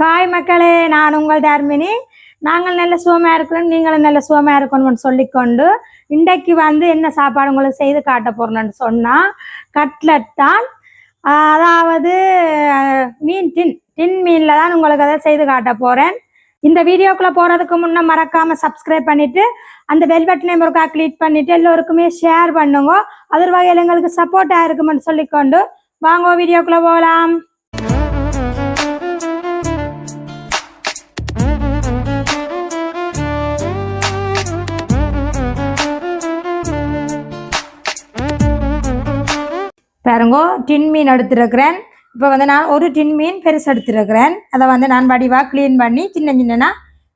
காய் மக்களே நான் உங்கள் தர்மினி. நாங்கள் நல்ல சுகமாக இருக்கணும் நீங்களும் நல்ல சுகமாக இருக்கணும்னு சொல்லிக்கொண்டு இன்றைக்கு வந்து என்ன சாப்பாடு உங்களுக்கு செய்து காட்ட போகிறோன்னு சொன்னால் கட்லட் தான். அதாவது மீன் டின் டின் மீனில் தான் உங்களுக்கு அதை செய்து காட்ட போகிறேன் இந்த வீடியோக்குள்ளே போகிறதுக்கு முன்னே மறக்காமல் சப்ஸ்கிரைப் பண்ணிவிட்டு அந்த பெல் பட்டனை ஒருக்கா கிளிக் பண்ணிவிட்டு எல்லோருக்குமே ஷேர் பண்ணுங்க. அதர் வகையில் எங்களுக்கு சப்போர்ட்டாக இருக்குமென்னு சொல்லிக்கொண்டு வாங்க வீடியோக்குள்ளே போகலாம். பாருங்கோ டின் மீன் எடுத்துருக்கிறேன். இப்போ வந்து நான் ஒரு டின் மீன் பெருசு எடுத்துருக்கிறேன். அதை வந்து நான் வடிவாக க்ளீன் பண்ணி சின்ன சின்னனா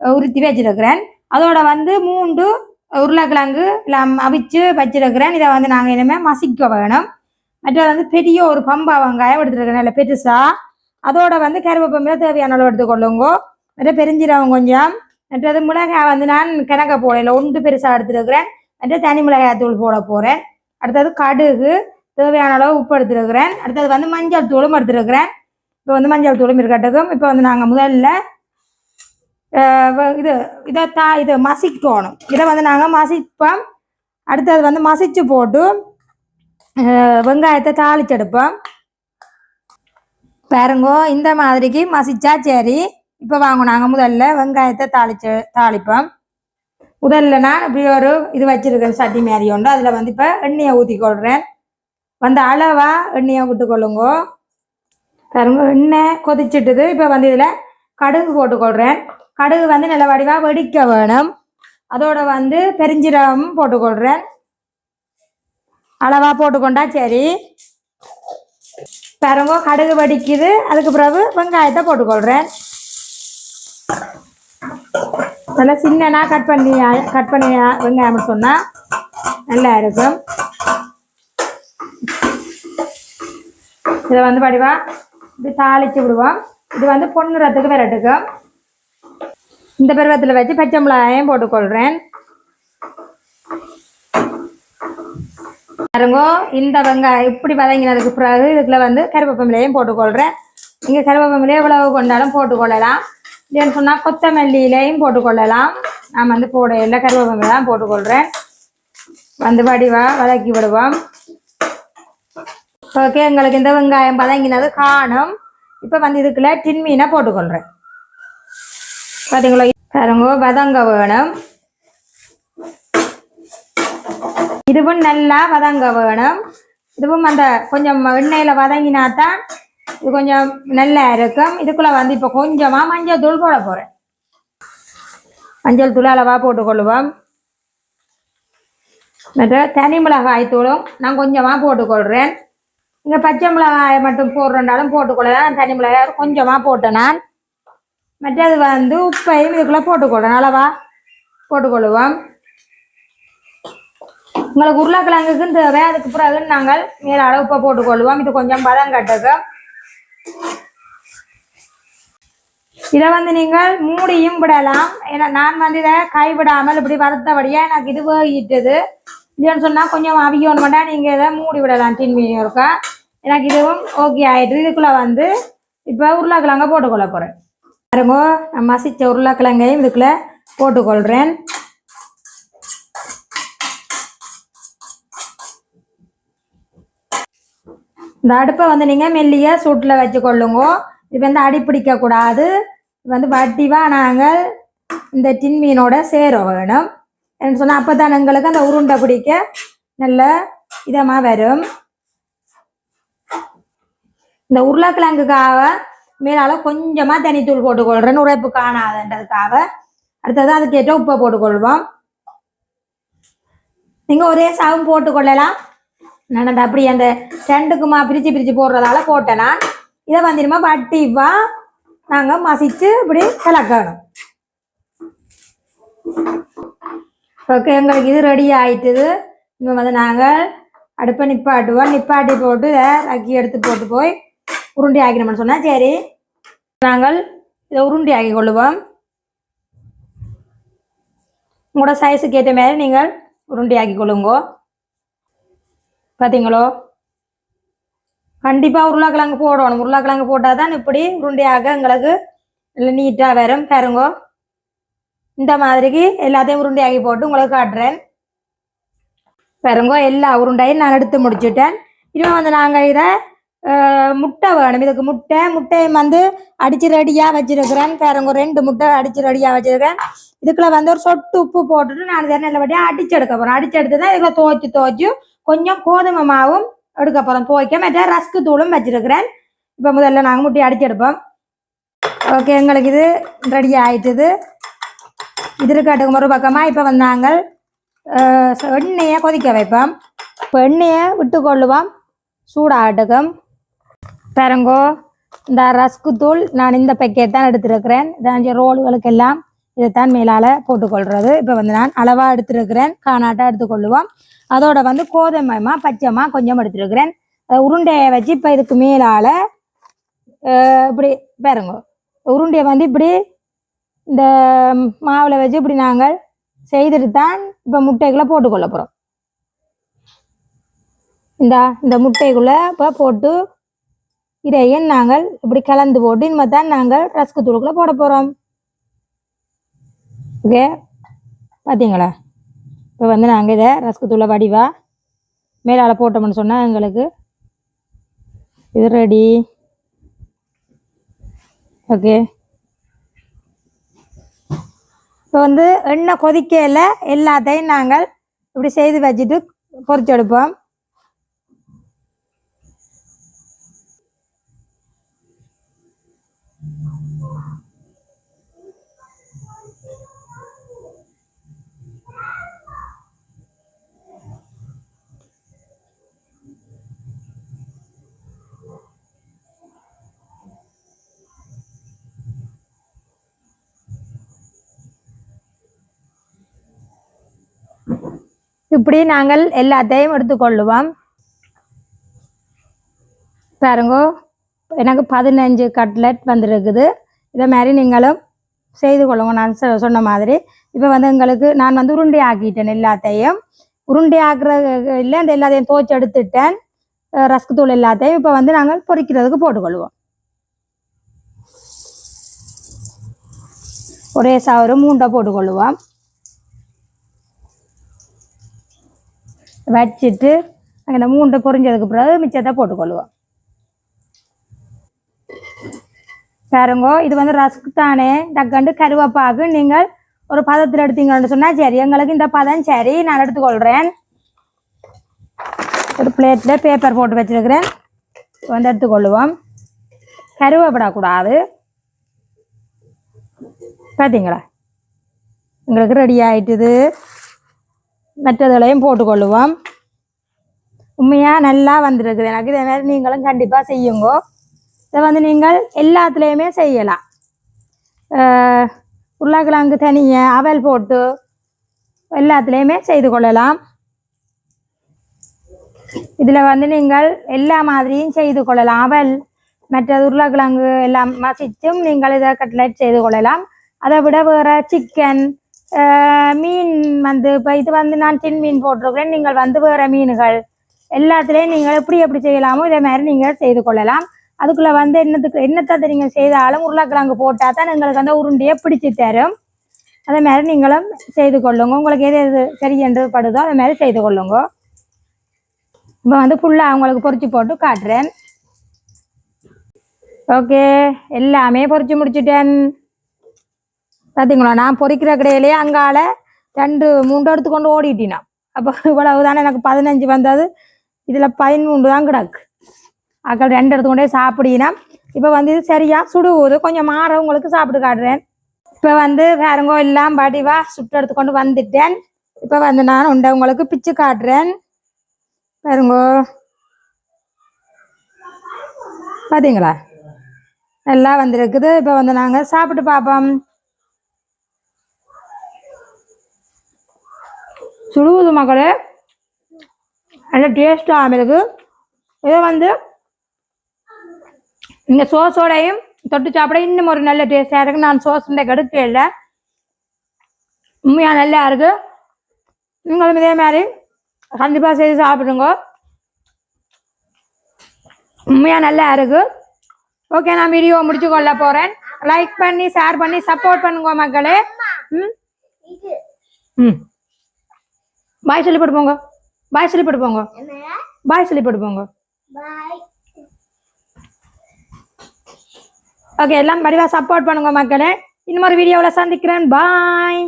உருத்தி வச்சிருக்கிறேன். அதோட வந்து மூண்டு உருளைக்கிழங்கு எல்லாம் அவிச்சு வச்சிருக்கிறேன். இதை வந்து நாங்கள் இனிமேல் மசிக்க வேணும். மற்ற வந்து பெரிய ஒரு பம்பா வெங்காயம் எடுத்துருக்கிறேன். இல்லை பெருசாக அதோட வந்து கருவேப்பமில தேவையான அளவு எடுத்துக்கொள்ளுங்கோ மற்ற பெருஞ்சீரகம் கொஞ்சம். மற்றது மிளகாய் வந்து நான் கிணக்க போடல ஒன்று பெருசாக எடுத்துருக்கிறேன். மற்ற தனி மிளகாய் தூள் போட போகிறேன் அடுத்தது கடுகு. தேவையான அளவு உப்பு எடுத்துருக்கிறேன். அடுத்தது வந்து மஞ்சள் தூளும் எடுத்துருக்கிறேன். இப்போ வந்து மஞ்சள் தூளும் இருக்கட்டும். இப்போ வந்து நாங்கள் முதல்ல இது இதை தா இது மசிக்கணும். இதை வந்து நாங்கள் மசிப்போம். அடுத்தது வந்து மசிச்சு போட்டு வெங்காயத்தை தாளிச்செடுப்போம் பாருங்கோ இந்த மாதிரிக்கு மசிச்சா சரி. இப்போ வாங்க நாங்கள் முதல்ல வெங்காயத்தை தாளிச்சு தாளிப்போம். முதல்ல நான் இப்படி ஒரு இது வச்சுருக்கேன் சட்டி மாதிரி உண்டு. அதில் வந்து இப்போ எண்ணெயை ஊற்றி கொள்கிறேன் வந்து அளவா எண்ணெயை விட்டுக்கொள்ளுங்க பாருங்க எண்ணெய் கொதிச்சிட்டுது. இப்போ வந்து இதில் கடுகு போட்டுக்கொள்கிறேன் கடுகு வந்து நல்ல வடிவாக வெடிக்க வேணும். அதோட வந்து பெருஞ்சீரகமும் போட்டுக்கொள்கிறேன் அளவாக போட்டுக்கொண்டா சரி. பாருங்க கடுகு வடிக்குது. அதுக்கு பிறகு வெங்காயத்தை போட்டுக்கொள்கிறேன் நல்லா சின்னனா கட் பண்ணி கட் பண்ணி வெங்காயம் சொன்னால் நல்லா இருக்கும். இதை வந்து வடிவா இப்படி தாளிச்சு விடுவோம் இது வந்து பொன்னிறத்துக்கு விரட்டுக்கும் இந்த பருவத்தில் வச்சு பச்சை மிளகாயும் போட்டுக்கொள்கிறேன் பாருங்கோ இந்த வெங்காயம் இப்படி வதங்கினதுக்கு பிறகு இதுக்குள்ள வந்து கருவேப்பமிலையும் போட்டுக்கொள்கிறேன் நீங்கள் கருவேப்பமிலையை எவ்வளவு கொண்டாலும் போட்டுக்கொள்ளலாம். இல்லைன்னு சொன்னால் கொத்தமல்லியிலையும் போட்டுக்கொள்ளலாம். நான் வந்து போட இல்லை கருவேப்பமிலாம் தான் போட்டுக்கொள்கிறேன் வந்து வடிவா வதக்கி விடுவோம். ஓகே எங்களுக்கு இந்த வெங்காயம் பதங்கினது காணும். இப்போ வந்து இதுக்குள்ள டின் மீனை போட்டுக்கொள்கிறேன் பார்த்தீங்களா பாருங்க வதங்க வேணும். இதுவும் நல்லா வதங்க வேணும். இதுவும் அந்த கொஞ்சம் எண்ணெயில் வதங்கினா தான் இது கொஞ்சம் நல்லா இருக்கும். இதுக்குள்ள வந்து இப்போ கொஞ்சமாக மஞ்சள் தூள் போட போகிறேன் மஞ்சள் தூள் அளவாக போட்டுக்கொள்ளுவோம் மற்ற தனி மிளகாய் தூளும் நான் கொஞ்சமாக போட்டுக்கொள்கிறேன் இங்கே பச்சை மிளகாயை மட்டும் போடுறேன்டாலும் போட்டுக்கொள்ளலாம் தனி மிளகாய் கொஞ்சமாக போட்டேன் நான். மற்றது வந்து உப்பையும் இதுக்குள்ளே போட்டுக்கொள்றேன் அளவா போட்டுக்கொள்ளுவோம். உங்களுக்கு உருளைக்கிழங்குக்கும் தேவை அதுக்கு பிறகு நாங்கள் மேலே அளவு உப்பை போட்டுக்கொள்வோம் இது கொஞ்சம் பதம் கட்டுக்கு இதை வந்து நீங்கள் மூடியும் விடலாம். ஏன்னா நான் வந்து இதை கைவிடாமல் இப்படி வறுத்தபடியாக எனக்கு இது வேகிட்டது. இல்லைன்னு சொன்னால் கொஞ்சம் அவியோன்னு மட்டும் நீங்கள் இதை மூடி விடலாம். டின் மீன் இருக்கா? எனக்கு இதுவும் ஓகே ஆயிட்டு இதுக்குள்ளே வந்து இப்போ உருளைக்கிழங்க போட்டுக்கொள்ள போகிறேன் பாருங்க நான் மசித்த உருளைக்கிழங்கையும் இதுக்குள்ளே போட்டுக்கொள்கிறேன் இந்த அடுப்பை வந்து நீங்கள் மெல்லிய சூட்டில் வச்சுக்கொள்ளுங்க. இது வந்து அடி பிடிக்கக்கூடாது. இது வந்து வட்டிவாக நாங்கள் இந்த டின் மீனோட சேர வேணும். என்று சொன்னால் அப்போ தான் எங்களுக்கு அந்த உருண்டை பிடிக்க நல்ல இதமாக வரும். இந்த உருளைக்கிழங்குக்காக மேலால் கொஞ்சமாக தனித்தூள் போட்டுக்கொள்கிறேன் உரைப்பு காணாதுன்றதுக்காக. அடுத்தது அதுக்கேற்ற உப்பை போட்டுக்கொள்வோம். நீங்கள் ஒரே சாவும் போட்டுக்கொள்ளலாம். நான் அந்த அப்படி அந்த ரெண்டுக்குமா பிரித்து பிரித்து போடுறதால போட்டேனா இதை வந்துடுமா வட்டிவா நாங்கள் மசிச்சு இப்படி கலக்கணும். ஓகே எங்களுக்கு இது ரெடி ஆயிட்டுது. இன்னும் வந்து நாங்கள் அடுப்பை நிப்பாட்டுவோம். நிப்பாட்டி போட்டு இதை அக்கி எடுத்து போட்டு போய் உருண்டி ஆக்கணும்னு சொன்னால் சரி. நாங்கள் இதை உருண்டி ஆக்கி கொள்ளுவோம். உங்களோட சைஸுக்கு ஏற்ற மாதிரி நீங்கள் உருண்டி ஆக்கி கொள்ளுங்கோ. பார்த்தீங்களோ கண்டிப்பாக உருளைக்கிழங்கு போடணும். உருளைக்கிழங்கு போட்டால் தான் இப்படி உருண்டையாக எங்களுக்கு இல்லை நீட்டாக வரும். பாருங்கோ. இந்த மாதிரிக்கு எல்லாத்தையும் உருண்டையாக்கி போட்டு உங்களுக்கு காட்டுறேன். பாருங்க எல்லா உருண்டையும் நான் எடுத்து முடிச்சுட்டேன். இன்னும் வந்து நாங்கள் இதை முட்டை வேணும். இதுக்கு முட்டை முட்டையும் வந்து அடிச்சு ரெடியாக வச்சிருக்கிறேன். பாருங்க ரெண்டு முட்டை அடிச்சு ரெடியாக வச்சிருக்கேன். இதுக்குள்ள வந்து ஒரு சொட்டு உப்பு போட்டுட்டு நான் இதை நல்லபடியாக அடிச்சு எடுக்க போகிறேன் அடிச்சு எடுத்து தான் இதில் துவைச்சு துவைச்சு கொஞ்சம் கோதுமை மாவும் எடுக்க போகிறோம் துவைக்க மற்ற ரஸ்க்கு தூளும் வச்சிருக்கிறேன். இப்போ முதல்ல நாங்கள் முட்டையை அடிச்சு எடுப்போம். ஓகே எங்களுக்கு இது ரெடி ஆயிட்டுது. இது இருக்கட்டுக்கு ஒரு பக்கமாக இப்போ வந்து நாங்கள் எண்ணெயை கொதிக்க வைப்போம் இப்போ எண்ணெயை விட்டு கொள்ளுவோம் சூடாகட்டுக்கும் பாருங்கோ இந்த ரஸ்கு தூள் நான் இந்த பேக்கெட் தான் எடுத்திருக்கிறேன் இதான் ரோல்களுக்கெல்லாம் இதைத்தான் மேலால் போட்டுக்கொள்கிறது இப்போ வந்து நான் அளவாக எடுத்திருக்கிறேன் காணாட்டாக எடுத்துக்கொள்ளுவோம் அதோட வந்து கோதுமைமா பச்சைமா கொஞ்சம் எடுத்துருக்கிறேன் உருண்டையை வச்சு இப்போ இதுக்கு மேலால் இப்படி பாருங்க உருண்டையை வந்து இப்படி இந்த மாவில் வச்சு இப்படி நாங்கள் செய்துட்டு தான் இப்போ முட்டைக்குள்ளே போட்டுக்கொள்ள போகிறோம் இந்த இந்த முட்டைக்குள்ளே இப்போ போட்டு இதையும் நாங்கள் இப்படி கலந்து போட்டு இனிமேல் தான் நாங்கள் ரஸ்க்கு தூளுக்குள்ளே போட போகிறோம் ஓகே? பார்த்தீங்களா இப்போ வந்து நாங்கள் இதை ரஸ்க்கு தூளை வடிவா மேலால் போட்டோம்னு சொன்னால் எங்களுக்கு இது ரெடி ஓகே? இப்போ வந்து எண்ணெய் கொதிக்கையில் எல்லாத்தையும் நாங்கள் இப்படி செய்து வச்சுட்டு பொறிச்செடுப்போம் இப்படி நாங்கள் எல்லாத்தையும் எடுத்துக்கொள்ளுவோம். பாருங்கோ எனக்கு பதினஞ்சு கட்லெட் வந்திருக்குது. இதை மாதிரி நீங்களும் செய்து கொள்ளுங்க. நான் சொ- சொன்ன மாதிரி. இப்போ வந்து எங்களுக்கு நான் வந்து உருண்டை ஆக்கிட்டேன் எல்லாத்தையும். உருண்டை ஆக்குற இல்லை அந்த எல்லாத்தையும் துவைச்சு எடுத்துட்டேன். அஹ் ரஸ்க் தூள் எல்லாத்தையும் இப்போ வந்து நாங்கள் பொரிக்கிறதுக்கு போட்டுக்கொள்வோம். ஒரே சவரு மூண்டை போட்டுக்கொள்ளுவோம் வச்சுட்டு அந்த மூண்டை பொறிஞ்சதுக்கு பிறகு மிச்சத்தை போட்டுக்கொள்ளுவோம். பாருங்கோ இது வந்து ரஸ்க் தானே டக்கண்டு கருவேப்பாக்கு நீங்கள் ஒரு பதத்தில் எடுத்தீங்கன்னு சொன்னால் சரி எங்களுக்கு இந்த பதம் சரி நான் எடுத்துக்கொள்கிறேன் ஒரு பிளேட்டில் பேப்பர் போட்டு வச்சிருக்கிறேன். வந்து எடுத்துக்கொள்ளுவோம். கருவேப்படக்கூடாது. பார்த்தீங்களா எங்களுக்கு ரெடி ஆயிட்டுது. மற்றதுகளையும் போட்டுக்கொள்ளுவோம். உண்மையாக நல்லா வந்திருக்குது. எனக்கு இதே மாதிரி நீங்களும் கண்டிப்பாக செய்யுங்கோ. இதை வந்து நீங்கள் எல்லாத்துலேயுமே செய்யலாம். உருளைக்கிழங்கு தனியை அவல் போட்டு எல்லாத்துலேயுமே செய்து கொள்ளலாம். இதில் வந்து நீங்கள் எல்லா மாதிரியும் செய்து கொள்ளலாம். அவல் மற்றது உருளைக்கிழங்கு எல்லாம் மசித்தும் நீங்கள் இதை கட்லெட் செய்து கொள்ளலாம். அதை விட வேறு சிக்கன் மீன் வந்து இப்போ இது வந்து நான் டின் மீன் போட்டிருக்கிறேன். நீங்கள் வந்து வேறு மீன்கள். எல்லாத்துலேயும் நீங்கள் எப்படி எப்படி செய்யலாமோ இதே மாதிரி நீங்கள் செய்து கொள்ளலாம். அதுக்குள்ளே வந்து என்னத்துக்கு என்னத்தை நீங்கள் செய்தாலும் உருளைக்கிழங்கு போட்டால் தான் எங்களுக்கு அந்த உருண்டையை பிடிச்சி தரும். அதே மாதிரி நீங்களும் செய்து கொள்ளுங்க. உங்களுக்கு எது எது சரி என்று படுதோ அதே மாதிரி செய்து கொள்ளுங்க. இப்போ வந்து ஃபுல்லாக உங்களுக்கு பொறிச்சு போட்டு காட்டுறேன். ஓகே எல்லாமே பொறிச்சு முடிச்சுட்டேன். பார்த்தீங்களா நான் பொறிக்கிற கடையிலேயே அங்கால ரெண்டு மூன்று எடுத்துக்கொண்டு ஓடிட்டினான் அப்போ இவ்வளவு தானே எனக்கு பதினஞ்சு வந்தது. இதில் பதிமூன்று தான் கிடக்கு. அக்கள் ரெண்டு எடுத்துக்கொண்டே சாப்பிடினா. இப்போ வந்து இது சரியா சுடுவது கொஞ்சம் மாற உங்களுக்கு சாப்பிட்டு காட்டுறேன். இப்போ வந்து வேறங்கோ எல்லாம் வடிவா சுட்டு எடுத்துக்கொண்டு வந்துட்டேன். இப்போ வந்து நான் உண்டை உங்களுக்கு பிச்சு காட்டுறேன். பாருங்கோ பார்த்தீங்களா நல்லா வந்திருக்குது. இப்போ வந்து நாங்கள் சாப்பிட்டு பார்ப்போம் சுடுவது மக்களே. நல்ல டேஸ்ட்டாக இருக்கு இதை வந்து இந்த சோஸோடையும் தொட்டு சாப்பிட இன்னும் ஒரு நல்ல டேஸ்டாக இருக்குது நான் சோஸ் கெடுக்கவே இல்லை. உண்மையாக நல்லா இருக்குது நீங்களும் இதே மாதிரி கண்டிப்பாக செய்து சாப்பிடுங்க. உண்மையாக நல்லா இருக்குது ஓகே நான் வீடியோ முடிச்சு கொள்ள போகிறேன் லைக் பண்ணி ஷேர் பண்ணி சப்போர்ட் பண்ணுங்க மக்களே. ம்? ம். பாய் சொல்லி போட்டு போங்க பாய் சொல்லி போட்டு போங்க பாய் சொல்லி போட்டு போங்க ஓகே எல்லாம் வடிவா சப்போர்ட் பண்ணுங்க மக்களே. இன்னொரு வீடியோவில் சந்திக்கிறேன். பாய்